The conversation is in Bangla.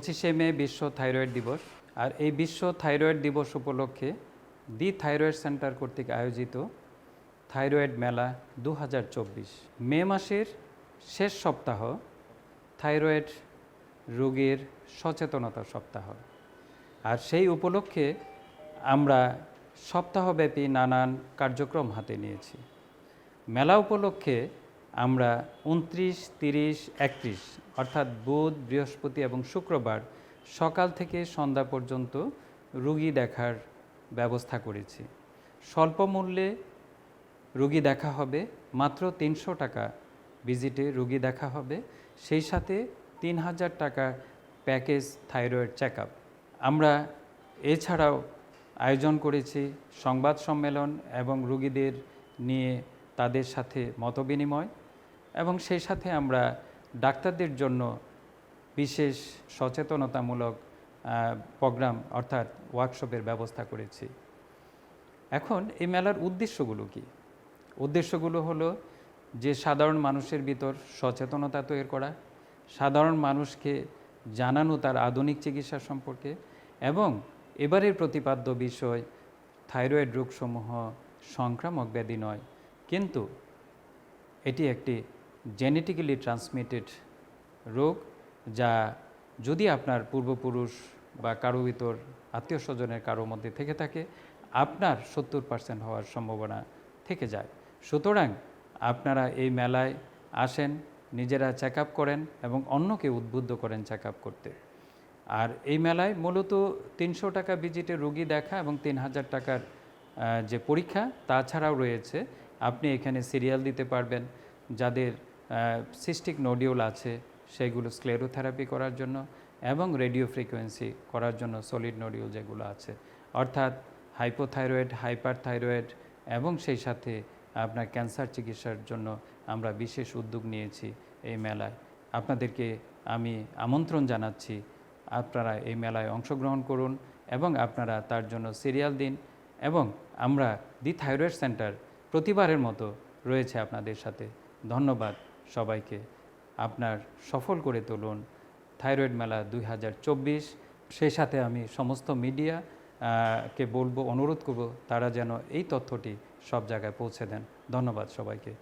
পঁচিশে মে বিশ্ব থাইরয়েড দিবস। আর এই বিশ্ব থাইরয়েড দিবস উপলক্ষে দি থাইরয়েড সেন্টার কর্তৃক আয়োজিত থাইরয়েড মেলা দু হাজার চব্বিশ। মে মাসের শেষ সপ্তাহ থাইরয়েড রোগীর সচেতনতা সপ্তাহ। আর সেই উপলক্ষে আমরা সপ্তাহব্যাপী নানান কার্যক্রম হাতে নিয়েছি। মেলা উপলক্ষে আমরা উনত্রিশ, তিরিশ, একত্রিশ, অর্থাৎ বুধ, বৃহস্পতি এবং শুক্রবার সকাল থেকে সন্ধ্যা পর্যন্ত রুগী দেখার ব্যবস্থা করেছি। স্বল্প মূল্যে রুগী দেখা হবে, মাত্র তিনশো টাকা ভিজিটে রুগী দেখা হবে, সেই সাথে তিন হাজার টাকা প্যাকেজ থাইরয়েড চেক আমরা এছাড়াও আয়োজন করেছি সংবাদ সম্মেলন এবং রুগীদের নিয়ে তাদের সাথে মতবিনিময়। এবং সেই সাথে আমরা ডাক্তারদের জন্য বিশেষ সচেতনতামূলক প্রোগ্রাম অর্থাৎ ওয়ার্কশপের ব্যবস্থা করেছি। এখন এই মেলার উদ্দেশ্যগুলো কি? উদ্দেশ্যগুলো হলো যে সাধারণ মানুষের ভিতর সচেতনতা তৈরি করা, সাধারণ মানুষকে জানানো তার আধুনিক চিকিৎসা সম্পর্কে এবং এবারের প্রতিপাদ্য বিষয় থাইরয়েড রোগসমূহ, সংক্রামক ব্যাধি নয়। কিন্তু এটি একটি জেনেটিক্যালি ট্রান্সমিটেড রোগ, যা যদি আপনার পূর্বপুরুষ বা কারও ভিতর আত্মীয় স্বজনের কারও মধ্যে থেকে থাকে, আপনার সত্তর পার্সেন্ট হওয়ার সম্ভাবনা থেকে যায়। সুতরাং আপনারা এই মেলায় আসেন, নিজেরা চেক করেন এবং অন্যকে উদ্বুদ্ধ করেন চেক করতে। আর এই মেলায় মূলত তিনশো টাকা ভিজিটে রুগী দেখা এবং তিন হাজার টাকার যে পরীক্ষা তাছাড়াও রয়েছে। আপনি এখানে সিরিয়াল দিতে পারবেন। যাদের সিস্টিক নোডিউল আছে, সেগুলো স্ক্লেরোথেরাপি করার জন্য এবং রেডিও ফ্রিকোয়েন্সি করার জন্য সলিড নোডিউল যেগুলো আছে। অর্থাৎ হাইপোথাইরয়েড হাইপার থাইরয়েড এবং সেই সাথে আপনার ক্যান্সার চিকিৎসার জন্য আমরা বিশেষ উদ্যোগ নিয়েছি এই মেলায়। আপনাদেরকে আমি আমন্ত্রণ জানাচ্ছি, আপনারা এই মেলায় অংশগ্রহণ করুন এবং আপনারা তার জন্য সিরিয়াল দিন এবং আমরা দি থাইরয়েড সেন্টার প্রতিবারের মতো রয়েছে আপনাদের সাথে। ধন্যবাদ। সবাইকে আপনার সফল করে তুলুন। থাইরয়েড মেলা দুই হাজার চব্বিশ সেই সাথে আমি সমস্ত মিডিয়া কে বলব, অনুরোধ করব, তারা যেন এই তথ্যটি সব জায়গায় পৌঁছে দেন। ধন্যবাদ সবাইকে।